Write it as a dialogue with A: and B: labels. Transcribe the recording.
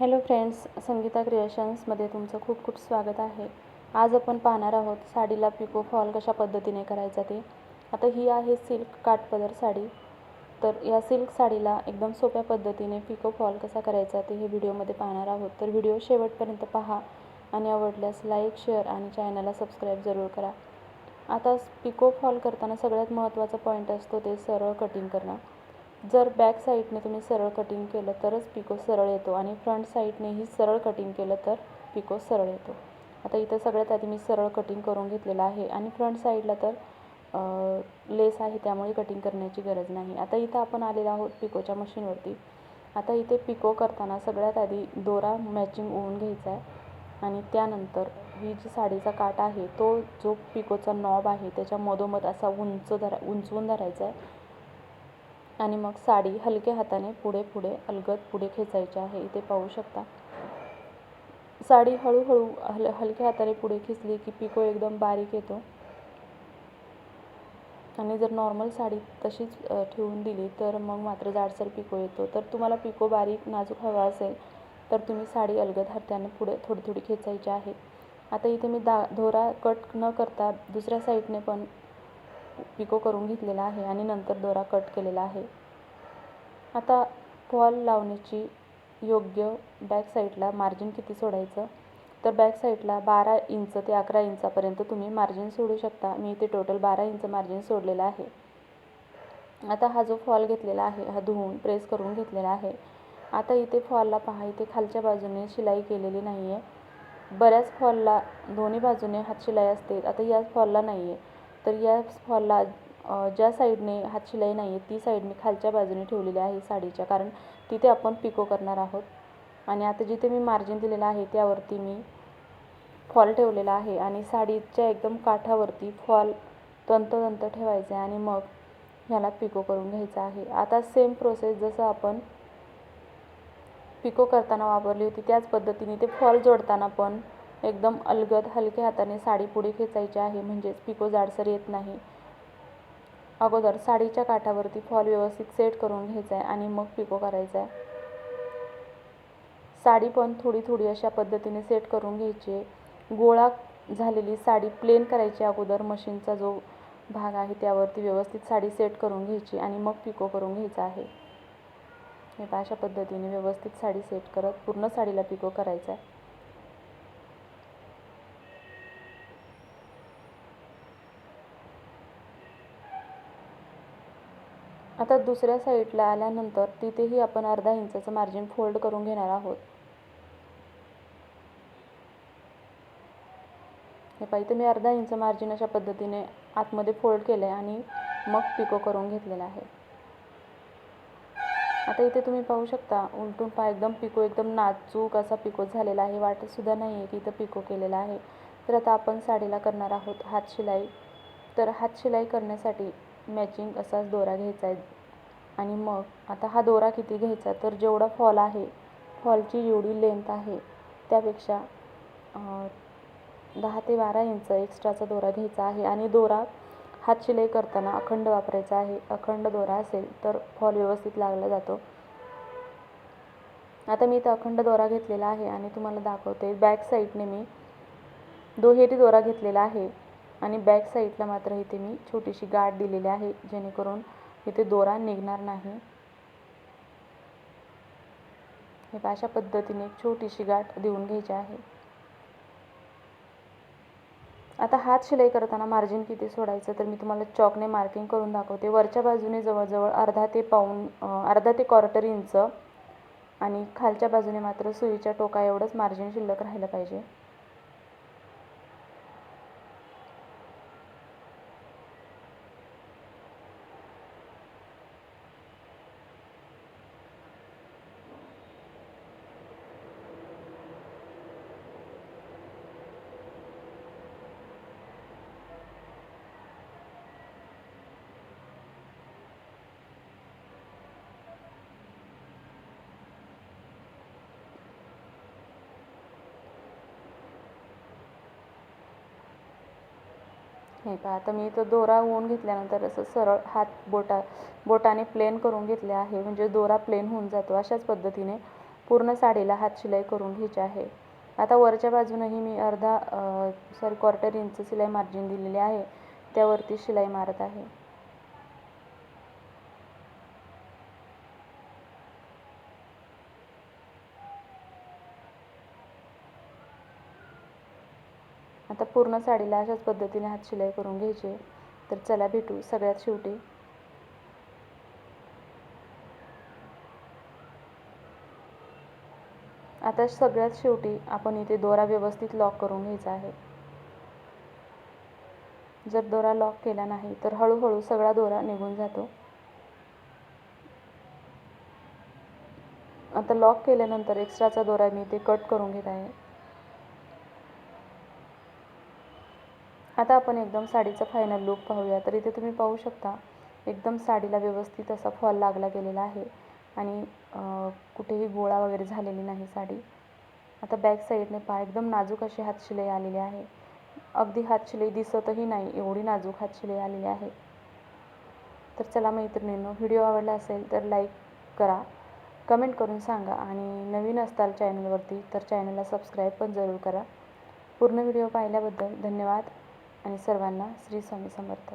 A: Hello friends Sangeeta क्रिएशन्समध्ये तुमचं खूप खूप स्वागत आहे. आज आपण पाहणार आहोत साडीला पिको फॉल कशा पद्धतीने करायचा ते. आता ही आहे सिल्क काठपदर साडी. तर या सिल्क साडीला एकदम सोप्या पद्धतीने पिको फॉल कसा करायचा ते हे व्हिडिओमध्ये पाहणार आहोत. तर व्हिडिओ शेवटपर्यंत पहा आणि आवडल्यास लाईक शेअर आणि चॅनलला सबस्क्राईब जरूर करा. आता पिको फॉल करताना सगळ्यात महत्त्वाचा पॉईंट असतो ते सरळ कटिंग करणं. जर बॅक साईडने तुम्ही सरळ कटिंग केलं तरच पिको सरळ येतो आणि फ्रंट साईडनेही सरळ कटिंग केलं तर पिको सरळ येतो. आता इथं सगळ्यात आधी मी सरळ कटिंग करून घेतलेलं आहे आणि फ्रंट साईडला तर लेस आहे त्यामुळे कटिंग करण्याची गरज नाही. आता इथं आपण आलेलो आहोत पिकोच्या मशीनवरती. आता इथे पिको करताना सगळ्यात आधी दोरा मॅचिंग ओवून घ्यायचा आहे आणि त्यानंतर ही जी साडीचा काठ आहे तो जो पिकोचा नॉब आहे त्याच्या मधोमध असा उंच धरा उंचवून धरायचा आहे. आणि मग साडी हलक्या हाताने पुढे पुढे अलगद पुढे खेचायची आहे. इथे पाहू शकता. साडी हळूहळू हल हलक्या हाताने पुढे खेचली की पिको एकदम बारीक येतो. आणि जर नॉर्मल साडी तशीच ठेवून दिली तर मग मात्र जाडसर पिको येतो. तर तुम्हाला पिको बारीक नाजूक हवा असेल तर तुम्ही साडी अलगद हाताने पुढे थोडी थोडी खेचायची आहे. आता इथे मी दा धोरा कट न करता दुसऱ्या साईडने पण पिको करून घेतलेला आहे आणि नंतर दोरा कट केलेला आहे. आता फॉल लावण्याची योग्य बॅक साईडला मार्जिन किती सोडायचं? तर बॅक साईडला बारा इंच ते अकरा इंचापर्यंत तुम्ही मार्जिन सोडू शकता. मी इथे टोटल बारा इंच मार्जिन सोडलेलं आहे. आता हा जो फॉल घेतलेला आहे हा धुवून प्रेस करून घेतलेला आहे. आता इथे फॉलला पहा इथे खालच्या बाजूने शिलाई केलेली नाही आहे बऱ्याच फॉलला दोन्ही बाजूने हात शिलाई असते आता याच फॉलला नाही आहे तर या फॉलला ज्या साईडने हात शिलाई नाही आहे ती साईड मी खालच्या बाजूने ठेवलेली आहे साडीच्या. कारण तिथे आपण पिको करणार आहोत. आणि आता जिथे मी मार्जिन दिलेलं आहे त्यावरती मी फॉल ठेवलेला आहे. आणि साडीच्या एकदम काठावरती फॉल तंतोतंत ठेवायचं आहे आणि मग ह्याला पिको करून घ्यायचा आहे. आता सेम प्रोसेस जसं आपण पिको करताना वापरली होती त्याच पद्धतीने ते फॉल जोडताना पण एकदम अलगद हलक्या हाताने साडी पुढे खेचायची आहे. म्हणजेच पिको जाडसर येत नाही. अगोदर साडीच्या काठावरती फॉल व्यवस्थित सेट करून घ्यायचा आहे आणि मग पिको करायचा आहे साडी पण थोडी थोडी अशा पद्धतीने सेट करून घ्यायची. आहे गोळा झालेली साडी प्लेन करायची अगोदर. मशीनचा जो भाग आहे त्यावरती व्यवस्थित साडी सेट करून घ्यायची आणि मग पिको करून घ्यायचा आहे. हे अशा पद्धतीने व्यवस्थित साडी सेट करत पूर्ण साडीला पिको करायचा आहे आता दुसऱ्या साईडला आल्यानंतर तिथेही आपण अर्धा इंचाचं मार्जिन फोल्ड करून घेणार आहोत. हे पाहिजे मी अर्धा इंच मार्जिन अशा पद्धतीने आतमध्ये फोल्ड केलं आहे आणि मग पिको करून घेतलेला आहे. आता इथे तुम्ही पाहू शकता उलटून पा एकदम पिको एकदम नाजूक असा पिको झालेला आहे. वाटतसुद्धा नाही आहे की इथं पिको केलेला आहे. तर आता आपण साडीला करणार आहोत हात शिलाई. तर हात शिलाई करण्यासाठी मॅचिंग असाच दोरा घ्यायचा आहे. आणि मग आता हा दोरा किती घ्यायचा? तर जेवढा फॉल आहे फॉलची जेवढी लेंथ आहे त्यापेक्षा दहा ते बारा इंच एक्स्ट्राचा दोरा घ्यायचा आहे. आणि दोरा हात शिलाई करताना अखंड वापरायचा आहे. अखंड दोरा असेल तर फॉल व्यवस्थित लागला जातो. आता मी इथं अखंड दोरा घेतलेला आहे आणि तुम्हाला दाखवते. बॅक साईडने मी दुहेरी दोरा घेतलेला आहे. आणि बॅक साईडला मात्र इथे मी छोटीशी गाठ दिलेली आहे जेणेकरून इथे दोरा निघणार नाही. हे अशा पद्धतीने एक छोटीशी गाठ देऊन घ्यायची आहे. आता हात शिलाई करताना मार्जिन किती सोडायचं तर मी तुम्हाला चॉकने मार्किंग करून दाखवते. वरच्या बाजूने जवळजवळ अर्धा ते पाऊन अर्धा ते क्वार्टर इंच आणि खालच्या बाजूने मात्र सुईच्या टोका एवढंच मार्जिन शिल्लक राहिलं पाहिजे. हे पहा आता मी इथं दोरा होऊन घेतल्यानंतर असं सरळ हात बोटा बोटाने प्लेन करून घेतले आहे. म्हणजे दोरा प्लेन होऊन जातो. अशाच पद्धतीने पूर्ण साडीला हात शिलाई करून घ्यायची आहे. आता वरच्या बाजूनही मी अर्धा सॉरी क्वार्टर इंच शिलाई मार्जिन दिलेली आहे. त्यावरती शिलाई मारत आहे. आता पूर्ण साडीला अशाच पद्धतीने हात शिलाई करून घ्यायची. तर चला भेटू सगळ्यात शेवटी. आता सगळ्यात शेवटी आपण इथे दोरा व्यवस्थित लॉक करून घ्यायचा आहे. जर दोरा लॉक केला नाही तर हळूहळू सगळा दोरा निघून जातो. आता लॉक केल्यानंतर एक्स्ट्राचा दोरा मी इथे कट करून घेत आहे. आता आपण एकदम साडीचं फायनल लुक पाहूया. तर इथे तुम्ही पाहू शकता एकदम साडीला व्यवस्थित असा फॉल लागला गेलेला आहे. आणि कुठेही गोळा वगैरे झालेली नाही साडी. आता बॅक साईडने पहा एकदम नाजूक अशी हातशिलाई आलेली आहे. अगदी हातशिलाई दिसतही नाही एवढी नाजूक हातशिलाई आलेली आहे. तर चला मैत्रिणींनो व्हिडिओ आवडला असेल तर लाईक करा कमेंट करून सांगा आणि नवीन असताल चॅनलवरती तर चॅनलला सबस्क्राईब पण जरूर करा. पूर्ण व्हिडिओ पाहिल्याबद्दल धन्यवाद. आणि सर्वांना श्री स्वामी समर्थ.